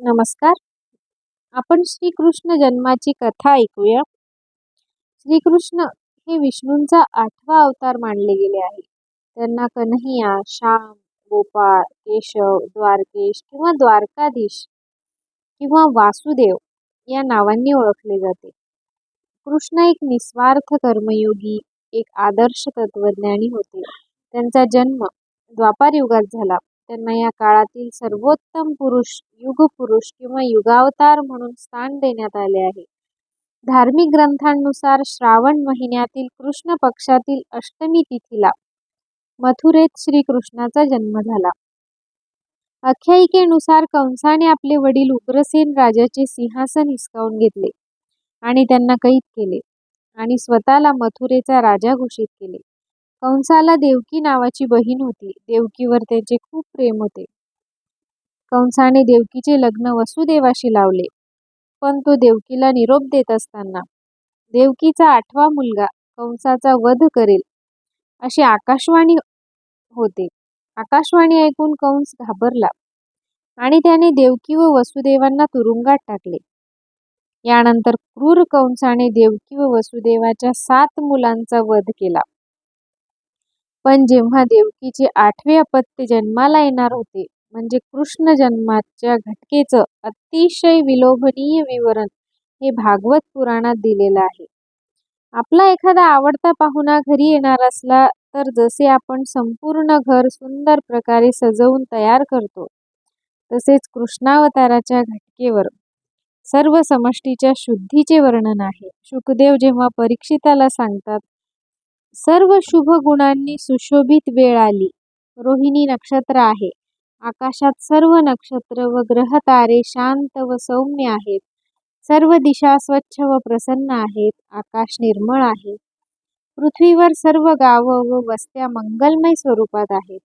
नमस्कार. आपण श्रीकृष्ण जन्माची कथा ऐकूया. श्रीकृष्ण हे विष्णूंचा आठवा अवतार मानले गेले आहे. त्यांना कन्हैया श्याम गोपाळ केशव द्वारकेश किंवा द्वारकाधीश किंवा वासुदेव या नावांनी ओळखले जाते. कृष्ण एक निस्वार्थ कर्मयोगी एक आदर्श तत्वज्ञानी होते. त्यांचा जन्म द्वापार युगात झाला. त्यांना या काळातील सर्वोत्तम पुरुष युगपुरुष किंवा युगावतार म्हणून स्थान देण्यात आले आहे. धार्मिक ग्रंथांनुसार श्रावण महिन्यातील कृष्ण पक्षातील अष्टमी तिथीला मथुरेत श्रीकृष्णाचा जन्म झाला. आख्यायिकेनुसार कंसाने आपले वडील उग्रसेन राजाचे सिंहासन हिसकावून घेतले आणि त्यांना कैद केले आणि स्वतःला मथुरेचा राजा घोषित केले. कंसाला देवकी नावाची बहीण होती. देवकीवर त्याचे खूप प्रेम होते. कंसाने देवकीचे लग्न वसुदेवाशी लावले. पण तो देवकीला निरोप देत असताना देवकीचा आठवा मुलगा कंसाचा वध करेल अशी आकाशवाणी होते. आकाशवाणी ऐकून कंस घाबरला आणि त्याने देवकी व वसुदेवांना तुरुंगात टाकले. यानंतर क्रूर कंसाने देवकी व वसुदेवाच्या सात मुलांचा वध केला. पण जेव्हा देवकीचे आठवे अपत्य जन्माला येणार होते म्हणजे कृष्ण जन्माच्या घटकेचं अतिशय विलोभनीय विवरण हे भागवत पुराणात दिलेलं आहे. आपला एखादा आवडता पाहुणा घरी येणार असला तर जसे आपण संपूर्ण घर सुंदर प्रकारे सजवून तयार करतो तसेच कृष्णावताराच्या घटकेवर सर्व समष्टीच्या शुद्धीचे वर्णन आहे. शुकदेव जेव्हा परीक्षिताला सांगतात सर्व शुभ गुणांनी सुशोभित वेळ आली. रोहिणी नक्षत्र आहे. आकाशात सर्व नक्षत्र व ग्रह तारे शांत व सौम्य आहेत. सर्व दिशा स्वच्छ व प्रसन्न आहेत. आकाश निर्मळ आहे. पृथ्वीवर सर्व गावं व वस्त्या मंगलमय स्वरूपात आहेत.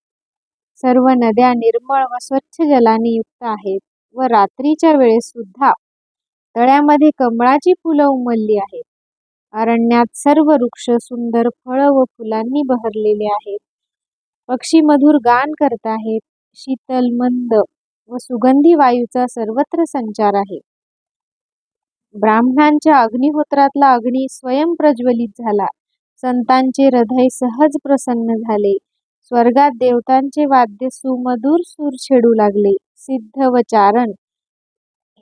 सर्व नद्या निर्मळ व स्वच्छ जलाने युक्त आहेत व रात्रीच्या वेळेस सुद्धा तळ्यामध्ये कमळाची फुलं उमलली आहेत. अरण्यात सर्व वृक्ष सुंदर फळं व फुलांनी बहरलेले आहेत. पक्षी मधुर गान करत आहेत. शीतल मंद व सुगंधी वायूचा सर्वत्र संचार आहे. ब्राह्मणांच्या अग्निहोत्रातला अग्नी स्वयं प्रज्वलित झाला. संतांचे हृदय सहज प्रसन्न झाले. स्वर्गात देवतांचे वाद्य सुमधुर सूर छेडू लागले. सिद्ध व चारण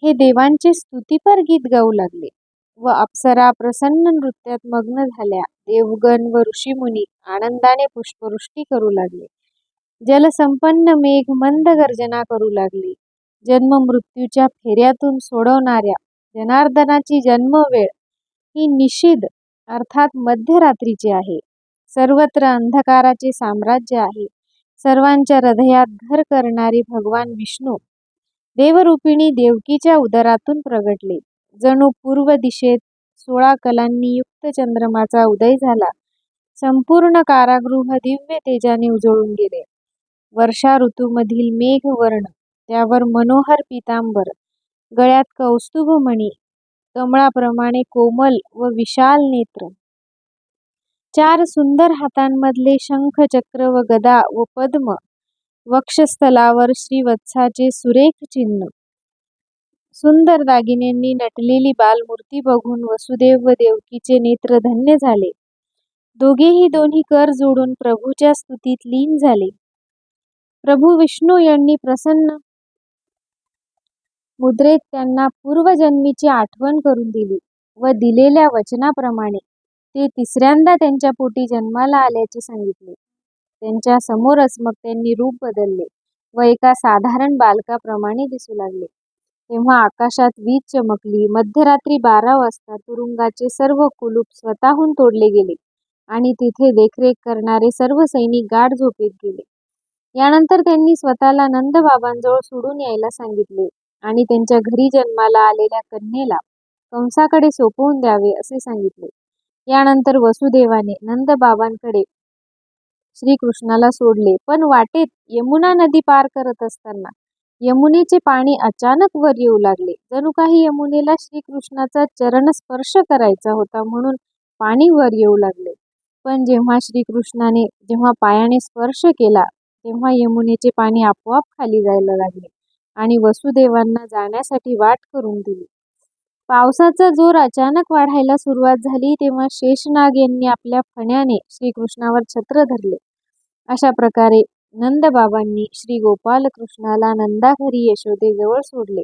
हे देवांचे स्तुतीपर गीत गाऊ लागले. व अप्सरा प्रसन्न नृत्यात मग्न झाल्या. देवगण व ऋषीमुनी आनंदाने पुष्पवृष्टी करू लागले. जलसंपन्न मेघ मंद गर्जना करू लागले. जन्म मृत्यूच्या फेऱ्यातून सोडवणाऱ्या जनार्दनाची जन्मवेळ ही निषिद अर्थात मध्यरात्रीची आहे. सर्वत्र अंधकाराचे साम्राज्य आहे. सर्वांच्या हृदयात घर करणारे भगवान विष्णू देवरूपिणी देवकीच्या उदरातून प्रगटले. जणू पूर्व दिशेत सोळा कलांनी युक्त चंद्रमाचा उदय झाला. संपूर्ण कारागृह दिव्य तेजाने उजळून गेले. वर्षा ऋतूमधील मेघवर्ण त्यावर मनोहर पितांबर गळ्यात कौस्तुभमणी कमळाप्रमाणे कोमल व विशाल नेत्र. चार सुंदर हातांमधले शंख चक्र व गदा व पद्म वक्षस्थलावर श्रीवत्साचे सुरेख चिन्ह. सुंदर दागिन्यांनी नटलेली बालमूर्ती बघून वसुदेव व देवकीचे नेत्र धन्य झाले. दोघेही दोन्ही कर जोडून प्रभूच्या स्तुतीत लीन झाले. प्रभू विष्णू यांनी प्रसन्न मुद्रेत त्यांना पूर्वजन्मीची आठवण करून दिली व दिलेल्या वचनाप्रमाणे ते तिसऱ्यांदा त्यांच्या पोटी जन्माला आल्याचे सांगितले. त्यांच्या समोरच मग त्यांनी रूप बदलले व एका साधारण बालकाप्रमाणे दिसू लागले. तेव्हा आकाशात वीज चमकली. मध्यरात्री बारा वाजता तुरुंगाचे सर्व कुलूप स्वतःहून तोडले गेले आणि तिथे देखरेख करणारे सर्व सैनिक गाढ झोपेत गेले. यानंतर त्यांनी स्वतःला नंदबाबांजवळ सोडून यायला सांगितले आणि त्यांच्या घरी जन्माला आलेल्या कन्येला कंसाकडे सोपवून द्यावे असे सांगितले. यानंतर वसुदेवाने नंदबाबांकडे श्रीकृष्णाला सोडले. पण वाटेत यमुना नदी पार करत असताना यमुनेचे पाणी अचानक वर येऊ लागले. जणू काही यमुनेला श्रीकृष्णाचा चरण स्पर्श करायचा होता म्हणून पाणी वर येऊ लागले. पण जेव्हा श्रीकृष्णाने जेव्हा पायाने स्पर्श केला तेव्हा यमुनेचे पाणी आपोआप खाली जायला लागले आणि वसुदेवांना जाण्यासाठी वाट करून दिली. पावसाचा जोर अचानक वाढायला सुरुवात झाली तेव्हा शेषनाग यांनी आपल्या फण्याने श्रीकृष्णावर छत्र धरले. अशा प्रकारे नंदबाबांनी श्री गोपालकृष्णाला नंदाघरी यशोदेजवळ सोडले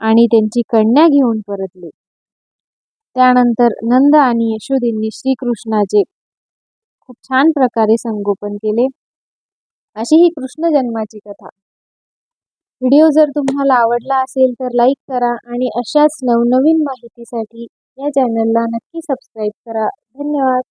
आणि त्यांची कन्या घेऊन परतले. त्यानंतर नंद आणि यशोदेंनी श्रीकृष्णाचे खूप छान प्रकारे संगोपन केले. अशी ही कृष्ण जन्माची कथा. व्हिडिओ जर तुम्हाला आवडला असेल तर लाईक करा आणि अशाच नवनवीन माहितीसाठी या चॅनलला नक्की सबस्क्राईब करा. धन्यवाद.